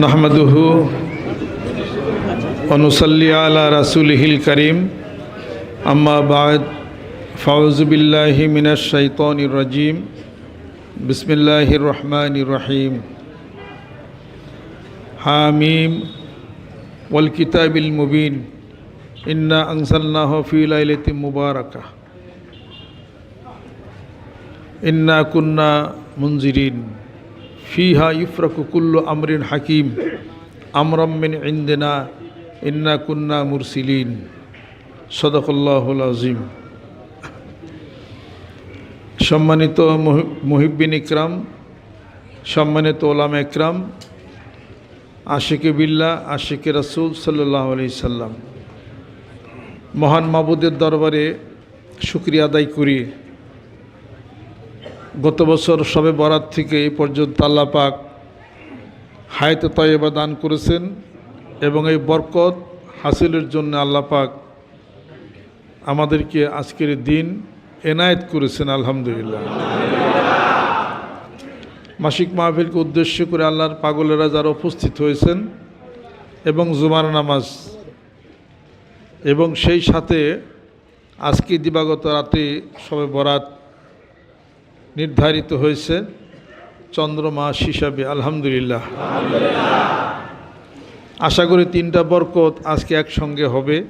নাহমাদুহু অনুসল্লি আলা রাসুলহিল করিম। আম্মা বাদ ফাউজুবিল্লাহি মিনাশ শাইতানির রাজিম। বিসমিল্লাহির রহমানির রহিম। হামিম ওয়াল কিতাবিল মুবিন। ইন্না আনসালনাহু ফি লাইলাতিন মুবারাকাহ। ইন্না কুন্না মুনজিরিন। ফিহা ইফরাকু কুল্লু আমরিন হাকিম। আমরম মিন ইন্দেনা, ইন্না কুন্না মুরসিলিন। সদকুল্লাহুল আজিম সম্মানিত মুহি- মুহিব্বিন ইকরাম, সম্মানিত ওলাম একরাম আশিকে বিল্লা, আশিকে রসুল সাল্লাহ আলি সাল্লাম। মহান মাবুদের দরবারে শুক্রিয়া আদায় করি। গত বছর সবে বরাত থেকে এই পর্যন্ত আল্লাহ পাক হায়তে তয়েবা দান করেছেন এবং এই বরকত হাসিলের জন্য আল্লাহ পাক আমাদেরকে আজকের দিন এনায়েত করেছেন, আলহামদুলিল্লাহ। মাসিক মাহফিলকে উদ্দেশ্য করে আল্লাহর পাগলেরা যারা উপস্থিত হয়েছেন এবং জুমার নামাজ এবং সেই সাথে আজকে দিবাগত রাতে সবে বরাত নির্ধারিত হয়েছে চন্দ্রমাস হিসাবে, আলহামদুলিল্লাহ। আশা করি তিনটা বরকত আজকে একসঙ্গে হবে।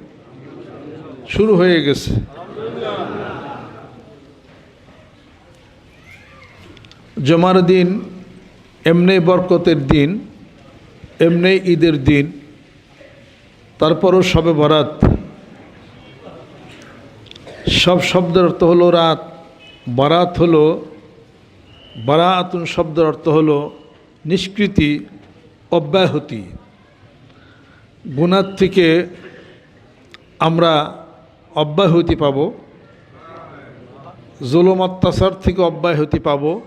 শুরু হয়ে গেছে। জমার দিন এমনি বরকতের দিন, এমনি ঈদের দিন, তারপরও সবে বরাত। সব শব্দের অর্থ হলো রাত। বারাত হলো বারাতুন শব্দের অর্থ হলো নিষ্কৃতি, অব্যাহতি। গুণার থেকে আমরা অব্যাহতি পাব। জুলুম, অত্যাচার থেকে অব্যাহতি পাব।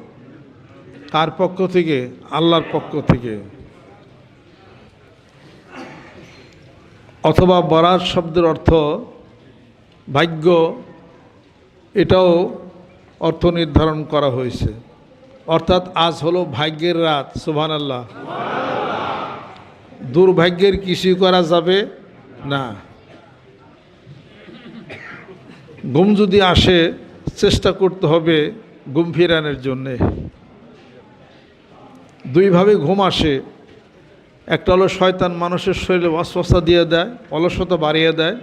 কার পক্ষ থেকে, আল্লাহর পক্ষ থেকে। অথবা বরার শব্দের অর্থ ভাগ্য, এটাও অর্থ নির্ধারণ করা হয়েছে। অর্থাৎ আজ হলো ভাগ্যের রাত সুবহান আল্লাহ দুর্ভাগ্যের কিছু করা যাবে না। ঘুম যদি আসে, চেষ্টা করতে হবে ঘুম ফিরানোর জন্যে। দুইভাবে ঘুম আসে। একটা হলো শয়তান মানুষের শরীরে অস্বস্থা দিয়ে দেয়, অলসতা বাড়িয়ে দেয়।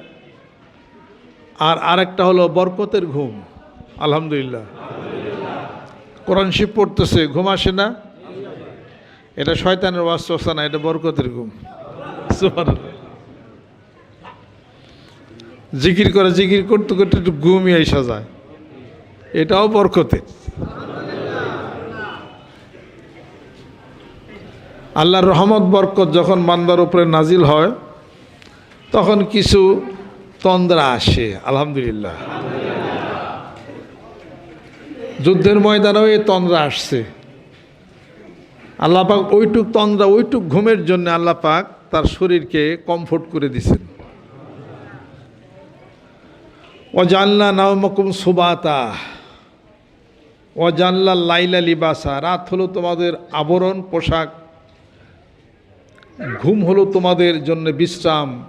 আর আরেকটা হলো বরকতের ঘুম। আলহামদুলিল্লাহ। কোরআন শিব পড়তেছে, ঘুম আসে না? এটা শয়তানের বাস্তবস্থা না, এটা বরকতের ঘুম। জিকির করে জিকির করতে করতে একটু ঘুমিয়ে এসা যায়। এটাও বরকতের আল্লাহর রহমত, বরকত যখন মান্দার উপরে নাজিল হয়, তখন কিছু তন্দ্রা আসে, আলহামদুলিল্লাহ। যুদ্ধের ময়দানেও এই তন্দ্রা আসছে। আল্লাপাক ওইটুক তন্দ্রা, ওইটুক ঘুমের জন্য আল্লাহ পাক তার শরীরকে কমফোর্ট করে দিছেন। ও জানলা নাওমকুম সুবাতা। ও জানলা লাইলা লিবাসা। রাত হলো তোমাদের আবরণ, পোশাক। ঘুম হলো তোমাদের জন্য বিশ্রাম।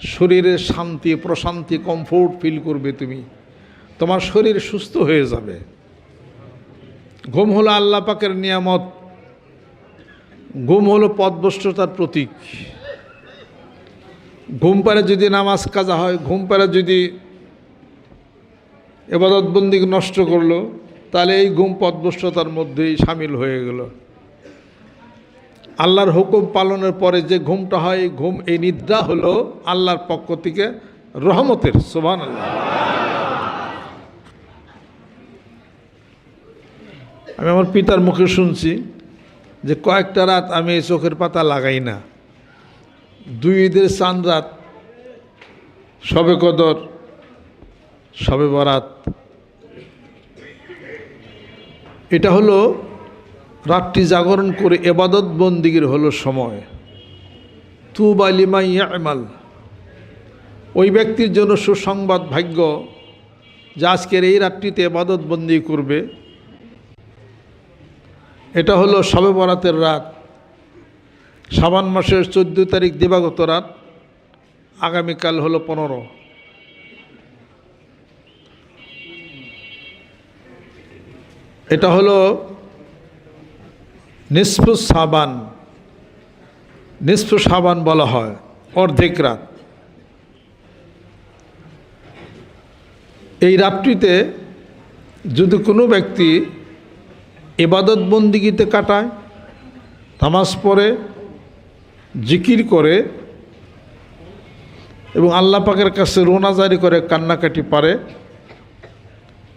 শরীরের শান্তি, প্রশান্তি কমফোর্ট ফিল করবে তুমি। তোমার শরীর সুস্থ হয়ে যাবে। ঘুম হলো আল্লাহ পাকের নিয়ামত। ঘুম হলো পদভষ্টতার প্রতীক। ঘুম পারে যদি নামাজ কাজা হয়, ঘুম পারে যদি এবাদতবন্দি নষ্ট করল, তাহলে এই ঘুম পদভষ্টতার মধ্যেই সামিল হয়ে গেল। আল্লাহর হুকুম পালনের পরে যে ঘুমটা হয়, এই ঘুম, এই নিদ্রা হলো আল্লাহর পক্ষ থেকে রহমতের সোভান আল্লাহ আমি আমার পিতার মুখে শুনছি যে কয়েকটা রাত আমি এই চোখের পাতা লাগাই না। দুই ঈদের চান রাত, সবে কদর, সবে বরাত। এটা হলো রাতটি জাগরণ করে এবাদত বন্দিগির হলো সময়। তু বা লিমাই ইয়ামাল। ওই ব্যক্তির জন্য সুসংবাদ ভাগ্য যে আজকের এই রাত্রিতে এবাদত বন্দি করবে। এটা হলো শবে বরাতের রাত। সাবান মাসের চোদ্দ তারিখ দিবাগত রাত, আগামীকাল হলো পনেরো। এটা হলো নিসফু সাবান। নিসফু সাবান বলা হয়, অর্ধেক রাত। এই রাত্রিতে যদি কোনো ব্যক্তি এবাদত বন্দিগিতে কাটায়, নামাজ পড়ে, জিকির করে, এবং আল্লাহ পাকের কাছে রোনাজারি করে কান্নাকাটি পারে।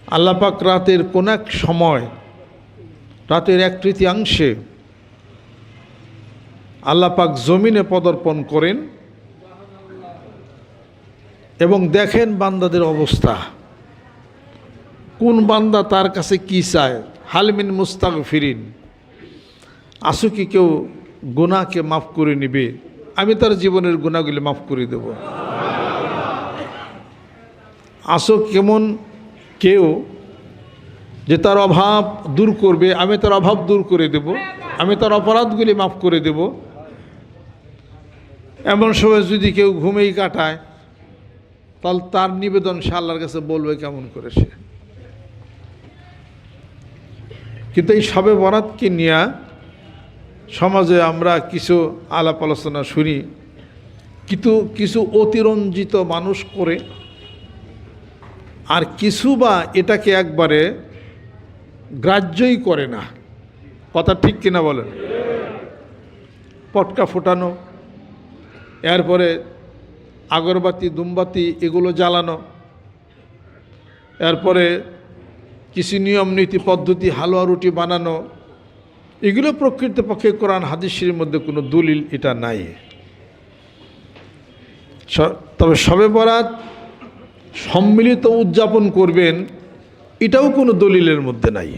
আল্লাহ পাক রাতের কোন এক সময়, রাতের এক তৃতীয়াংশে আল্লাহ পাক জমিনে পদার্পণ করেন এবং দেখেন বান্দাদের অবস্থা। কোন বান্দা তার কাছে কি চায়? হালমিন মুস্তাক ফিরিন আসু কি কেউ গুনাহকে মাফ করে নিবে? আমি তার জীবনের গুণাগুলি মাফ করে দেব। আসো কেমন কেউ যে তার অভাব দূর করবে, আমি তার অভাব দূর করে দেব, আমি তার অপরাধগুলি মাফ করে দেব। এমন সময় যদি কেউ ঘুমেই কাটায়, তাহলে তার নিবেদন সে আল্লাহর কাছে বলবে কেমন করে সে? কিন্তু এই সবে বরাতকে নিয়ে সমাজে আমরা কিছু আলাপ আলোচনা শুনি। কিন্তু কিছু অতিরঞ্জিত মানুষ করে আর কিছু বা এটাকে একবারে গ্রাহ্যই করে না। কথা ঠিক কিনা বলেন? পটকা ফোটানো, এরপরে আগরবাতি, দুমবাতি এগুলো জ্বালানো, এরপরে কিছু নিয়ম, নীতি, পদ্ধতি, হালুয়া, রুটি বানানো, এগুলো প্রকৃতপক্ষে কোরআন হাদিসের মধ্যে কোনো দলিল এটা নাই। তবে সবে বরাত সম্মিলিত উদযাপন করবেন, এটাও কোনো দলিলের মধ্যে নাই।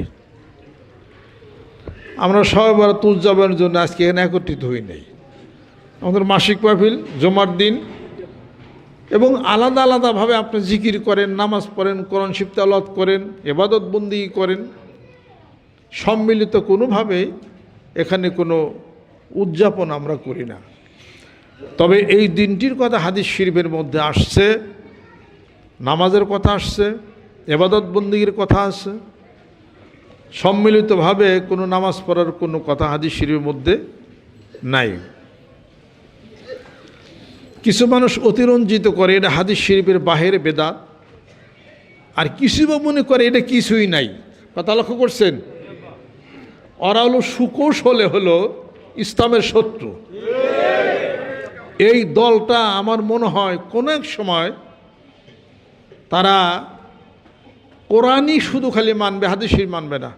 আমরা সবে বরাত উদযাপনের জন্য আজকে এখানে একত্রিত হই নাই। আমাদের মাসিক মাহফিল, জমার দিন এবং আলাদা আলাদাভাবে আপনি জিকির করেন, নামাজ পড়েন, কোরআন শিফতালত করেন, এবাদত বন্দি করেন। সম্মিলিত কোনোভাবে এখানে কোনো উদযাপন আমরা করি না। তবে এই দিনটির কথা হাদিস শরীফের মধ্যে আসছে, নামাজের কথা আসছে, এবাদত বন্দীর কথা আছে সম্মিলিতভাবে কোনো নামাজ পড়ার কোনো কথা হাদিস শরীফের মধ্যে নাই। কিছু মানুষ অতিরঞ্জিত করে, এটা হাদিস শরীফের বাহিরে বেদা। আর কিছু বা মনে করে এটা কিছুই নাই। কথা লক্ষ্য করছেন? ওরা হলো সুকৌশলে হলো ইসলামের শত্রু। এই দলটা আমার মনে হয় কোনো এক সময় তারা কোরআনই শুধু খালি মানবে, হাদিসই মানবে না।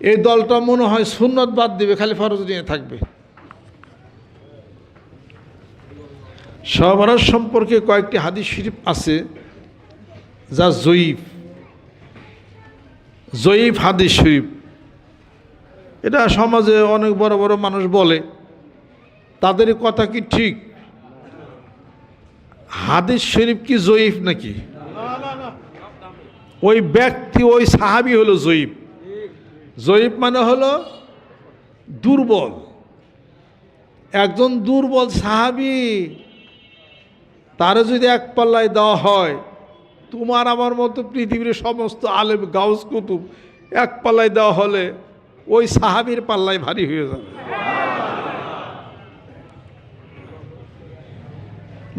এই দলটা মনে হয় সুন্নত বাদ দিবে, খালি ফরজ নিয়ে থাকবে। সহবরাজ সম্পর্কে কয়েকটি হাদিস শরীফ আছে, যা জয়ীফ। জয়ীফ হাদিস শরীফ। এটা সমাজে অনেক বড় বড় মানুষ বলে। তাদের কথা কি ঠিক? হাদিস শরীফ কি জয়ীফ নাকি? ওই ব্যক্তি, ওই সাহাবি হলো জয়ীফ। জয়ীফ মানে হলো দুর্বল। একজন দুর্বল সাহাবি তারা যদি এক পাল্লায় দেওয়া হয়, তোমার আমার মতো পৃথিবীর সমস্ত আলেম, গাউস কুতুব, এক পাল্লায় দেওয়া হলে ওই সাহাবির পাল্লায় ভারী হয়ে যাবে।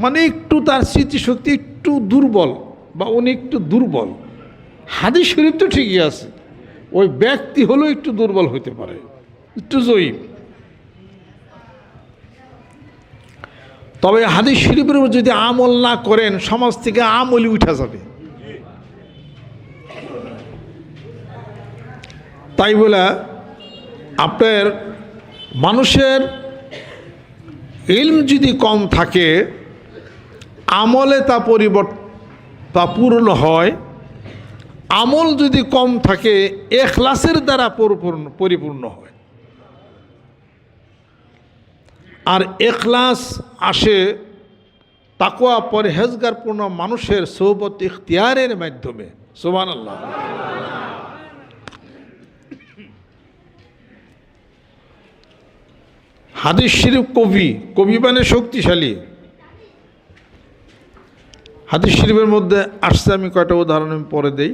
মানে একটু তার স্মৃতিশক্তি একটু দুর্বল বা উনি একটু দুর্বল। হাদিস শরীফ তো ঠিকই আছে, ওই ব্যক্তি হলেও একটু দুর্বল হতে পারে, একটু জয়ীব। তবে হাদিস শরীফের উপর যদি আমল না করেন, সমাজ থেকে আমলি উঠা যাবে। তাই বলে আপনার মানুষের ইলম যদি কম থাকে, আমলে তা পরিবর্তন তা পূর্ণ হয়। আমল যদি কম থাকে, এখলাসের দ্বারা পরিপূর্ণ পরিপূর্ণ হয়। আর এখলাস আসে তাকোয়া পরহেজগারপূর্ণ মানুষের সৌবত ইখতিয়ারের মাধ্যমে। সোমান আল্লাহ হাদিস শরীফ কবি কবি মানে শক্তিশালী। হাদিস শরীফের মধ্যে আসছে, আমি কয়টা উদাহরণ আমি পরে দেই।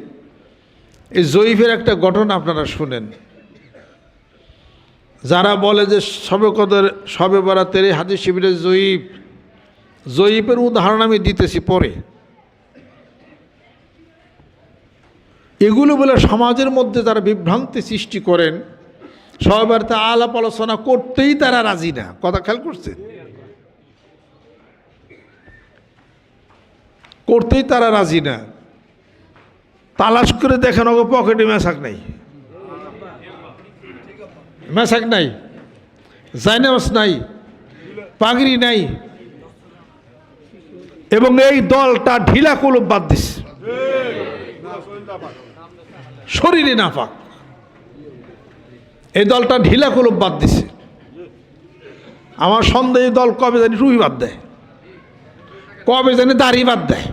এই জয়ীফের একটা ঘটনা আপনারা শুনেন। যারা বলে যে সবে কদর সবে বরাতের হাদিস শিবিরের জয়ীব জয়ীফের উদাহরণ আমি দিতেছি পরে। এগুলো বলে সমাজের মধ্যে তারা বিভ্রান্তি সৃষ্টি করেন, সবার তা আলাপ আলোচনা করতেই তারা রাজি না। কথা খেয়াল করছে করতেই তারা রাজি না। তালাশ করে দেখেন ওকে পকেটে মেশাক নাই। মেশাক নাই জাইনাস নাই পাগড়ি নাই এবং এই দলটা ঢিলা কলব বাদ দিছে। শরীরে নাফাক। এই দলটা ঢিলা কলব বাদ দিছে। আমার সন্দেহ দল কবে জানি রুই বাদ দেয়। কবে জানি দাড়ি বাদ দেয়।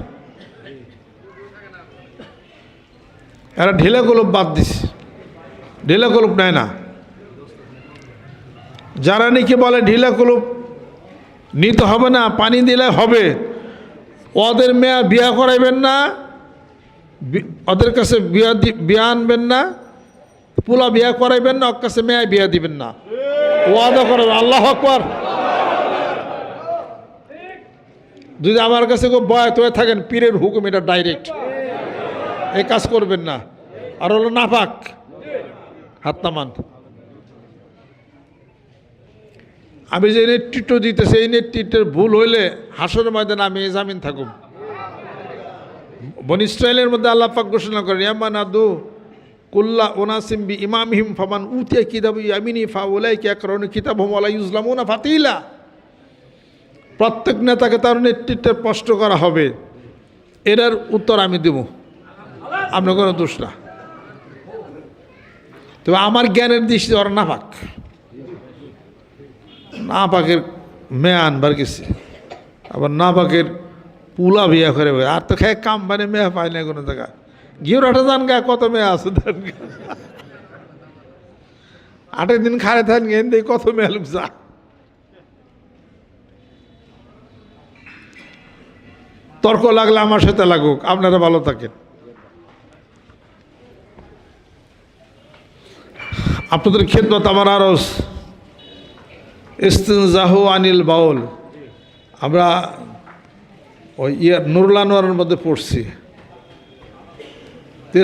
এরা ঢিলা কলব বাদ দিছে। ঢিলা কলব নেয় না। যারা নাকি বলে ঢিলা কলব নিতে হবে না, পানি দিলে হবে। ওদের মেয়া বিয়া করাইবেন না ওদের কাছে বিয়া বিয়া আনবেন না, পোলা বিয়া করাইবেন না, ওর কাছে মেয়া বিয়া দিবেন না। ওয়াদা করবেন আল্লাহ আকবর। যদি আমার কাছে কেউ বয়াত হয়ে থাকেন, পীরের হুকুম এটা ডাইরেক্ট এই কাজ করবেন না। আর হলো নাফাক হাত নামান। আমি যে নেতৃত্ব দিতেছি, এই নেতৃত্বের ভুল হইলে হাসর ময়দানে আমি এই জামিন থাকুম। বন ইসরায়েলের মধ্যে আল্লাহ পাক ঘোষণা করেন, ইয়ামান আদু কুল্লা ওনাসিম বি ইমামহিম ফামান উতিয়া কিতাব ইয়ামিনি ফা ওলাই কে কারণ কিতাব হোম আলাই ইসলামুনা ফাতিলা। প্রত্যেক নেতাকে তার নেতৃত্বে স্পষ্ট করা হবে। এটার উত্তর আমি দেব। আপনার কোনো দোষ না। তবে আমার জ্ঞানের দৃষ্টি ওরা না পাক না পাকের মেয়ে আনবার গেছে আবার না পাকের পুলা বিয়া করে। আর তো খেয়ে কাম মানে মেয়ে পায় না কোনো জায়গা গিয়ে আটা যান গা, কত মেয়ে আছে দেন গা। আটের দিন খারে থান গেন দিয়ে কত মেয়ে লোক যা তর্ক লাগলে আমার সাথে লাগুক, আপনারা ভালো থাকেন আপনাদের খেদমত আমার আরস ইস্তিনজাহু আনিল বাউল। আমরা ওই ইয়ে নুরলানোয়ারের মধ্যে পড়ছি।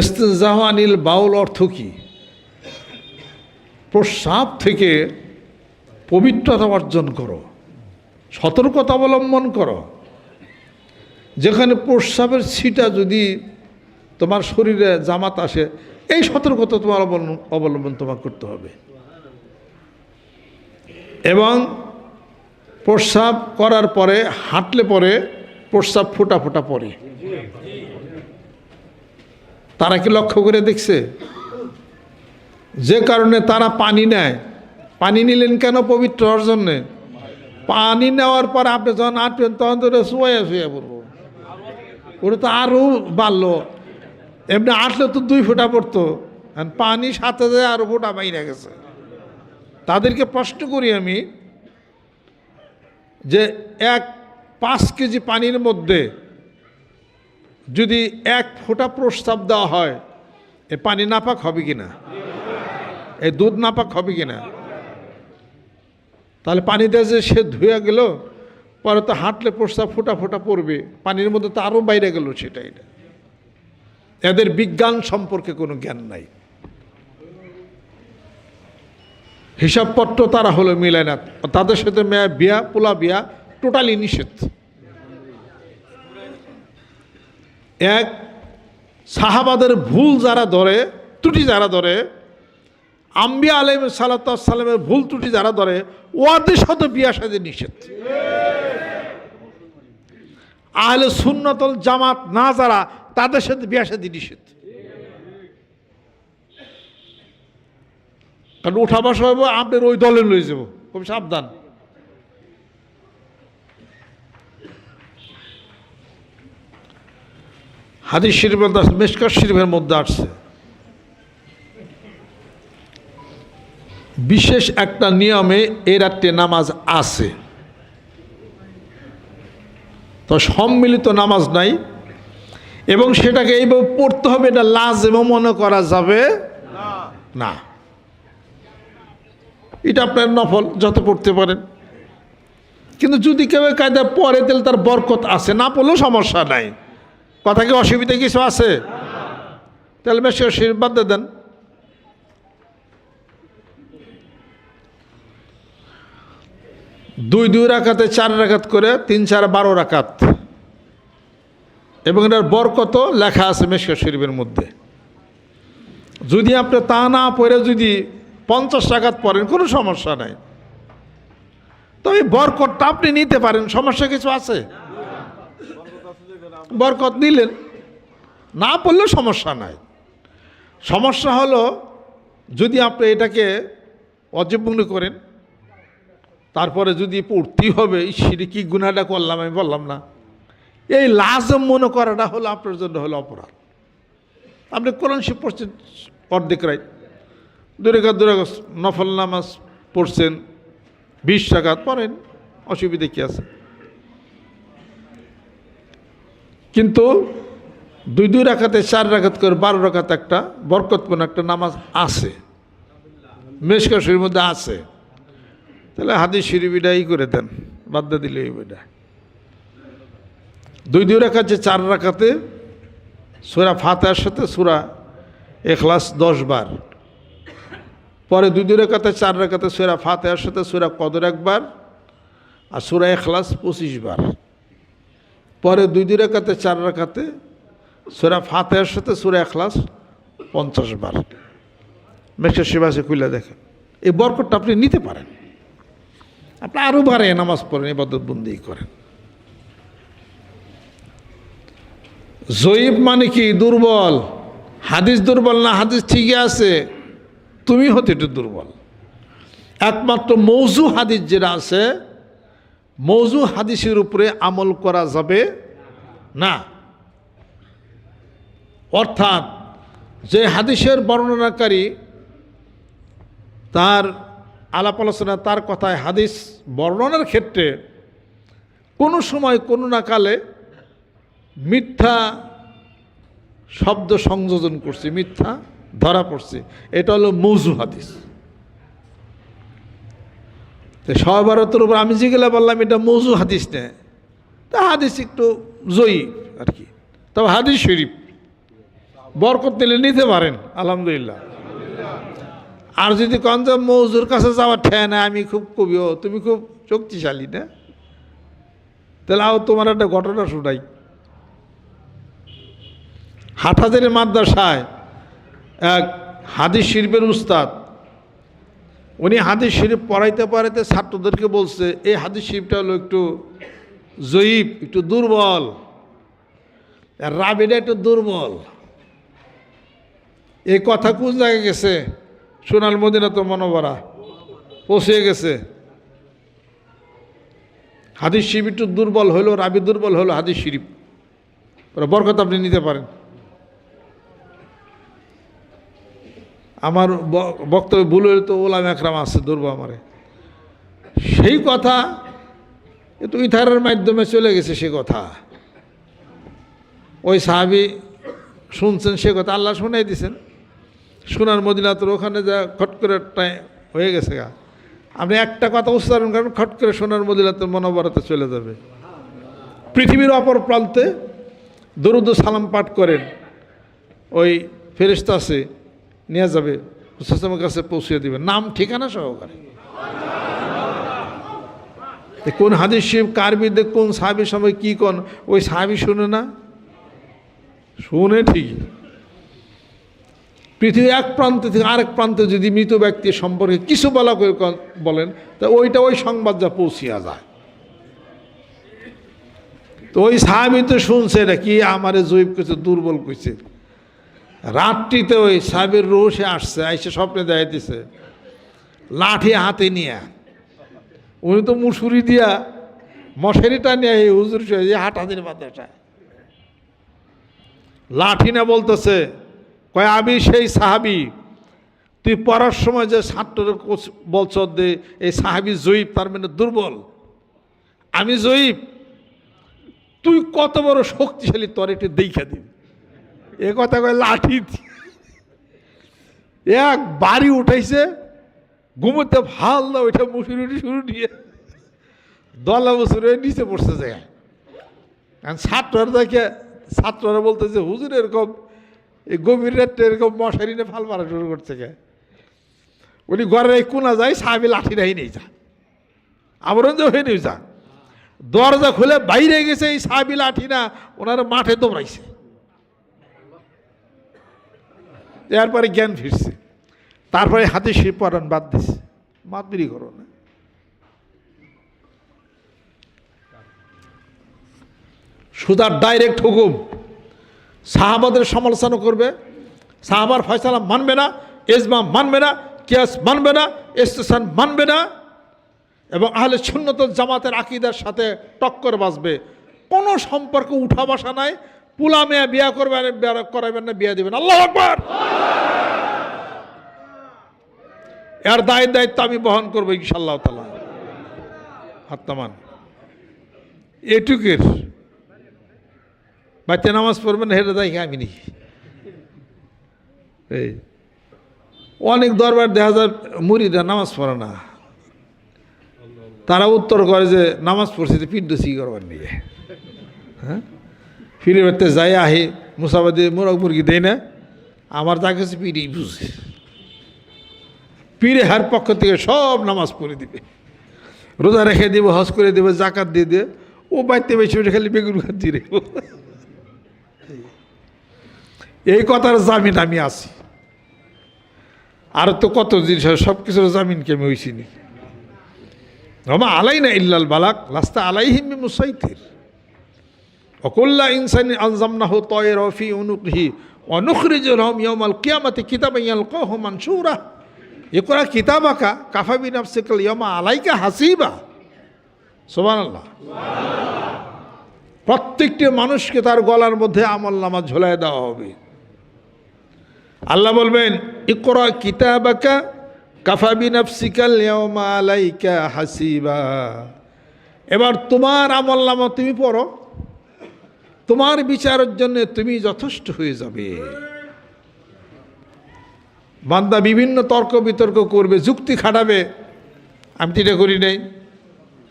ইস্তিনজাহ আনিল বাউল অর্থ কি? প্রস্রাব থেকে পবিত্রতা অর্জন করো, সতর্কতা অবলম্বন করো। যেখানে প্রস্রাবের ছিটা যদি তোমার শরীরে জামাত আসে, এই সতর্কতা তোমার অবলম্বন তোমার করতে হবে। এবং প্রস্রাব করার পরে হাঁটলে পরে প্রস্রাব ফোটা ফোটা পড়ে। তারা কি লক্ষ্য করে দেখছে? যে কারণে তারা পানি নেয়। পানি নিলেন কেন পবিত্র হওয়ার জন্যে? পানি নেওয়ার পর আপনি যখন আটবেন তখন তো শুয়ে শুয়ে পড়ব। ওটা তো আরও বাড়লো। এমনি আটলে তো দুই ফোঁটা পড়তো। পানি সাথে যায় আরও ফোঁটা বাইরে গেছে। তাদেরকে প্রশ্ন করি আমি যে এক পাঁচ কেজি পানির মধ্যে যদি এক ফোঁটা প্রস্তাব দেওয়া হয়, এ পানি নাপাক হবে কি না এই দুধ নাপাক হবে কি না তাহলে পানি দিয়ে যে সে ধুয়ে গেল, পরে তো হাঁটলে প্রস্তাব ফোটা ফোটা পড়বে, পানির মধ্যে তো আরও বাইরে গেল সেটা এটা এদের বিজ্ঞান সম্পর্কে কোনো জ্ঞান নাই। হিসাবপত্র তারা হলো মিলায় না। তাদের সাথে মেয়া বিয়া, পোলা বিয়া, টোটালি নিষেধ। এক, সাহাবাদের ভুল যারা ধরে, ত্রুটি যারা ধরে, আম্বিয়া আলম সালাতামের ভুল ত্রুটি যারা ধরে ওয়াদের সাথে বিয়া সাথে নিষেধ। আহলে সুন্নতল জামাত না যারা, তাদের সাথে বিয়া সাথে নিষেধ। কারণ উঠা বসা হইব আপনার ওই দলে লয়ে যাব। খুব সাবধান। হাদিস শরীফের আছে, মেশকার শরীফের মধ্যে আসছে। বিশেষ একটা নিয়মে এই রাত্রে নামাজ আছে। তো সম্মিলিত নামাজ নাই। এবং সেটাকে এইভাবে পড়তে হবে এটা লাজেম মনে করা যাবে না। এটা আপনার নফল, যত পড়তে পারেন। কিন্তু যদি কেউ কায়দা পরে তাহলে তার বরকত আছে। না পড়লেও সমস্যা নাই। কথা কি অসুবিধা কিছু আছে? তাহলে বেশি আশীর্বাদ দেন। দুই দুই রাখাতে চার রাখাত করে, তিন, চার, বারো রাখাত এবং এটার বরকত লেখা আছে মেশকা শরীফের মধ্যে। যদি আপনি তা না পড়ে, যদি পঞ্চাশ টাকাত পড়েন, কোনো সমস্যা নাই। তবে বরকতটা আপনি নিতে পারেন, সমস্যা কিছু আছে? বরকত নিলেন, না পড়লেও সমস্যা নাই। সমস্যা হলো, যদি আপনি এটাকে অজীব মনে করেন, তারপরে যদি পড়তেই হবে ঈশ্বরী কী গুণাটা করলাম, আমি বললাম না। এই লাজম মনে করাটা হলো, আপনার জন্য হলো অপরাধ। আপনি কোরআন শিব পড়ছেন অর্ধেক রায় দুরেকা দুরেকা নফল নামাজ পড়ছেন, বিশ টাকা পড়েন, অসুবিধে কী আছে? কিন্তু দুই দুই রাখাতে চার রাখাত করে বারো রাখাত একটা বরকতপূর্ণ একটা নামাজ আছে। মেশকা শরীর মধ্যে আছে। তাহলে হাদিস শরীফিটা ই করে দেন, বাদ দিয়ে দিলে এই দুই দুই রাখাত যে চার রাখাতে সুরা ফাতার সাথে সুরা এখলাস দশ বার। পরে দুই দুই রেখাতে, চার রেখাতে সুরা ফাতেহার সাথে সুরা কদর একবার আর সুরা এখলাস পঁচিশ বার। পরে দুই দুই রেখাতে, চার রেখাতে সুরা ফাতেহার সাথে সুরা এখলাস পঞ্চাশ বার। মেঘের শিবাসে খুলে দেখেন। এই বরকটটা আপনি নিতে পারেন। আপনি আরও বারে নামাজ পড়েন এবাদত বন্দি করেন। জয়ীব মানে কি? দুর্বল। হাদিস দুর্বল না? হাদিস ঠিকই আছে। তুমি হতে একটু দুর্বল। একমাত্র মৌজু হাদিস যেটা আছে, মৌজু হাদিসের উপরে আমল করা যাবে না। অর্থাৎ যে হাদিসের বর্ণনাকারী, তার আলাপ আলোচনা, তার কথায় হাদিস বর্ণনার ক্ষেত্রে কোনো সময় কোনো না কালে মিথ্যা শব্দ সংযোজন করছে, মিথ্যা ধরা পড়ছে। এটা হলো মৌজু হাদিস। তো সহভারতের উপর আমি যেগুলো বললাম, এটা মৌজু হাদিস নেয় তা হাদিস একটু জয়ী আর কি। তবে হাদিস শরীফ। বরকত নিলে নিতে পারেন, আলহামদুলিল্লাহ। আর যদি কন যে মৌজুর কাছে যাওয়ার ঠেয় না, আমি খুব কবিও তুমি খুব শক্তিশালী না? তাহলে আও তোমার একটা ঘটনা শোনাই। হাটহাজারের মাদ্রাসায় এক হাদিস শিল্পের উস্তাদ, উনি হাদিস শরীফ পড়াইতে পড়াইতে ছাত্রদেরকে বলছে, এই হাদিস শরীফটা হলো একটু জয়ীব, একটু দুর্বল। রাবিটা একটু দুর্বল। এই কথা কোন জায়গায় গেছে? সোনাল মদিনা তো মনোবরা, পৌঁছে গেছে। হাদিস শরীফ একটু দুর্বল হলো, রাবি দুর্বল হলো, হাদিস শরীফ। বরকত আপনি নিতে পারেন। আমার বক্তব্য ভুল হলে তো ওলাম একরাম আছে দুর্ব আমারে। সেই কথা, এ তো ইথারের মাধ্যমে চলে গেছে সে কথা। ওই সাহাবি শুনছেন সে কথা, আল্লাহ শোনাই দিছেন। সোনার মদিনা তোর ওখানে যা খট করে হয়ে গেছে গা। আপনি একটা কথা উচ্চারণ করেন, খট করে সোনার মদিনাতে মনোবরতে চলে যাবে। পৃথিবীর অপর প্রান্তে দরুদ সালাম পাঠ করেন। ওই ফেরিস্তা আছে নিয়ে যাবে। হুসাসমের কাছে পৌঁছে দিবে। নাম, ঠিকানা সহকারে। কোন হাদিস শিব কার বিদ্যে কোন সাহাবির সময় কী কন, ওই সাহাবি শুনে না? শুনে ঠিকই পৃথিবীর এক প্রান্ত থেকে আরেক প্রান্তে যদি মৃত ব্যক্তির সম্পর্কে কিছু বলা করে বলেন, তা ওইটা ওই সংবাদ যা পৌঁছিয়া যায়। তো ওই সাহাবি তো শুনছে এটা, কি আমারে জৈব কিছু দুর্বল করছে। রাত্রিতে ওই সাহেবের রোষে আসছে এসে স্বপ্নে দেখাইতেছে লাঠি হাতে নিয়ে। উনি তো মুসুরি দিয়া মশারিটা নিয়ে এই হুজুর যে হাটাদির মাদ্রাসায়। লাঠি না বলতেছে, কয়, আমি সেই সাহাবি, তুই পড়ার সময় যে ছাত্রের বলছ দে এই সাহাবি জয়ীব, তার মানে দুর্বল। আমি জয়ীব, তুই কত বড় শক্তিশালী, তোর একটি দেখা দিবি। এ কথা কয় লাঠি। এক বাড়ি উঠাইছে, ঘুমোতে ভালো না, ওইটা মুসুরি শুরু নিয়ে দলা বছর নিচে পড়ছে জায়গায়। কারণ ছাত্ররা দেখে, ছাত্ররা বলতেছে, হুজুর, এরকম এই গভীর রাত্রে এরকম মশারি নিয়ে ফাল মারা শুরু করছে কে? উনি এই কোনা যায়, সাহেবি লাঠি রাই নেই যা। আবরণ যে হয়ে নেই যা। দরজা খুলে বাইরে গেছে, এই সাহেবি লাঠি না, ওনারা মাঠে দৌড়াইছে। এরপরে জ্ঞান ফিরছে। তারপরে হাতে শির পরান বাদ দিছে। মাতবিরি করো না। সুদার ডাইরেক্ট হুকুম। সাহাবাদের সমালোচনা করবে। সাহাবার ফয়সালা মানবে না এজমা মানবে না, কিয়াস মানবে না স্টেশন মানবে না এবং আহলে সুন্নত জামাতের আকিদার সাথে টক্কর বাজবে। কোনো সম্পর্ক উঠা বসা নাই। পুলা মেয়া বিয়া করবেন করাবেন না, বিয়া দিবেন। আল্লাহ এর দায় দায়িত্ব আমি বহন করব ইনশাল্লাহ তালা হাত্তামান এটুকের বাচ্চা নামাজ পড়বেন হেঁটে দেখে আমি নি এই, অনেক দরবার দেখা যায় মুড়িরা নামাজ পড়ে না। তারা উত্তর করে যে, নামাজ পড়ছে পিণ্ড সি করবার নিয়ে। হ্যাঁ? ফিরে বেড়তে যাই আহি। মুসাবাদি মুরগ মুরগি দেয় না। আমার যা কাছে পিড়ি বুঝে। পীরে হার পক্ষ থেকে সব নামাজ পড়ে দিবে। রোজা রেখে দিব, হজ করে দেবে, জাকাত দিয়ে দিয়ে ও বাড়িতে বেশি বেশি খালি বেগুন খাচ্ছি রে এই কথার জামিন আমি আছি। আর তো কত জিনিস সব কিছুর জামিনকে আমি হইছিনি রমা আলাই না ইল্লাল বালাক, লাস্তা আলাই হিমি মুসাইতির অকুল্লা ইনসানি আলজামনাহু তয়ের রফি অনুকহি অনুখরিজুল হম ইয়মাল কিয়ামাতি কিতাবাইয়াল কহ মানসুরা। ইকরা কিতাবাকা কাফাবি নাফসিকাল ইয়মা আলাইকা হাসিবা। সোমান আল্লাহ প্রত্যেকটি মানুষকে তার গলার মধ্যে আমল নামা ঝোলায় দেওয়া হবে। আল্লাহ বলবেন, ইকরা কিতাবাকা কাফাবি নাফসিকাল ইয়মা আলাইকা হাসিবা। এবার তোমার আমল নামা তুমি পড়ো। তোমার বিচারের জন্য তুমি যথেষ্ট হয়ে যাবে। বান্দা বিভিন্ন তর্ক বিতর্ক করবে, যুক্তি খাটাবে। আমি তো এটা করি নাই।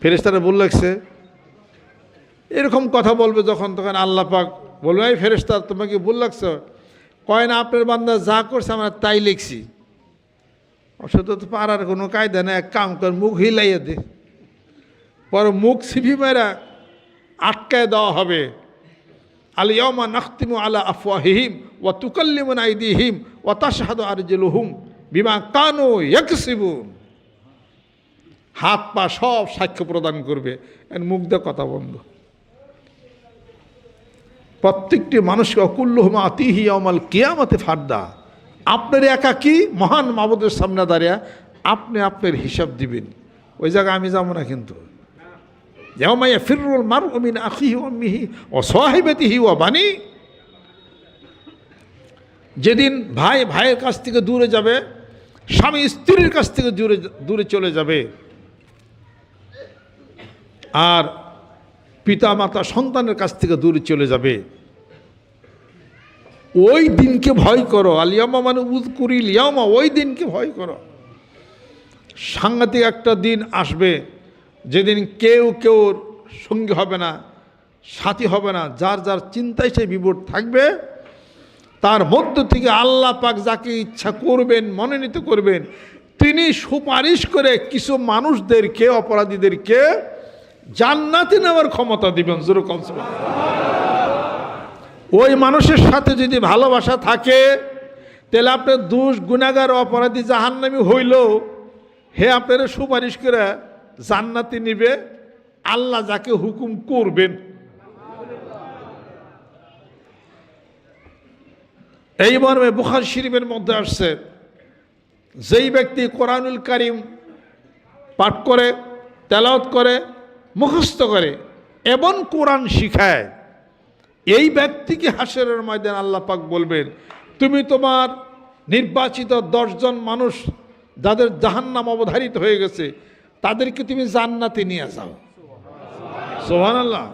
ফেরেস্তারা বল লাগছে এরকম কথা বলবে যখন, তখন আল্লাহ পাক বলবে, এই ফেরেস্তা তোমাকে বল লাগছে। কয় না, আপনার বান্দা যা করছে আমরা তাই লিখছি। অসত তো পারার কোনো কায়দা নেই, এক কাম কর, মুখ হিলাইয়া দে। পরে মুখ সিফি মেরা আটকায় দেওয়া হবে। আল ইয়মা নাখতিমু আলা আফওয়াহিহিম ওয়া তুকাল্লিমুনা আইদিহিম ওয়া তাশহাদু আরজুলুহুম বিমা কানু ইয়াকসিবুন। হাত পা সব সাক্ষ্য প্রদান করবে। এর মুখ কথা বন্ধ। প্রত্যেকটি মানুষকে অকুল্লুহমা আতিহি অমাল কিয়ামতে ফাড্ডা আপনার একা কি মহান মাবুদের সামনে দাঁড়িয়ে আপনি আপনার হিসাব দিবেন। ওই জায়গায় আমি যাব না কিন্তু। ইয়ামাইয়া ফিরুল মার মিন আখিহি অম্মিহি ও সাহেবেতিহি ও বানি। যেদিন ভাই ভাইয়ের কাছ থেকে দূরে যাবে, স্বামী স্ত্রীর কাছ থেকে দূরে দূরে চলে যাবে। আর পিতা মাতা সন্তানের কাছ থেকে দূরে চলে যাবে। ওই দিনকে ভয় করো। আলিয়ামা মানে উদ করি লিয়ামা ওই দিনকে ভয় করো। সাংঘাতিক একটা দিন আসবে। যেদিন কেউ কেউ সঙ্গী হবে না, সাথী হবে না, যার যার চিন্তায় সে বিপদ থাকবে, তার মধ্য থেকে আল্লাহ পাক যাকে ইচ্ছা করবেন, মনোনীত করবেন, তিনি সুপারিশ করে কিছু মানুষদেরকে, অপরাধীদেরকে জান্নাতে নেওয়ার ক্ষমতা দিবেন। যেরকম ওই মানুষের সাথে যদি ভালোবাসা থাকে, তাহলে আপনার দুষ গুণাগার অপরাধী জাহান্নামি হইল হে আপনারা সুপারিশ করে জান্নাতি নিবে, আল্লাহ যাকে হুকুম করবেন। এই মর্মে বুখার শরীফের মধ্যে আসছে, যেই ব্যক্তি কোরআনুল কারিম পাঠ করে তেলাওত করে, মুখস্থ করে এবং কোরআন শিখায়, এই ব্যক্তিকে হাসরের ময়দান আল্লাহ পাক বলবেন, তুমি তোমার নির্বাচিত দশজন মানুষ যাদের জাহান্নাম অবধারিত হয়ে গেছে তাদেরকে তুমি জান্নাতে নিয়ে যাও। সোহান আল্লাহ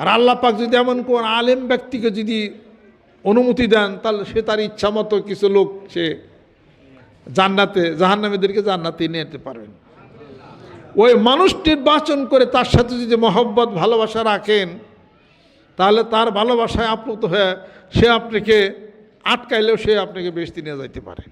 আর আল্লাহ পাক যদি এমন কোন আলেম ব্যক্তিকে যদি অনুমতি দেন, তাহলে সে তার ইচ্ছা মতো কিছু লোক সে জান্নাতে, জাহান্নামীদেরকে জান্নাতে নিয়ে যেতে পারবেন। ওই মানুষ নির্বাচন করে তার সাথে যদি মহব্বত, ভালোবাসা রাখেন, তাহলে তার ভালোবাসায় আপ্লুত হয়ে সে আপনাকে আটকাইলেও সে আপনাকে বেশি নিয়ে যাইতে পারে।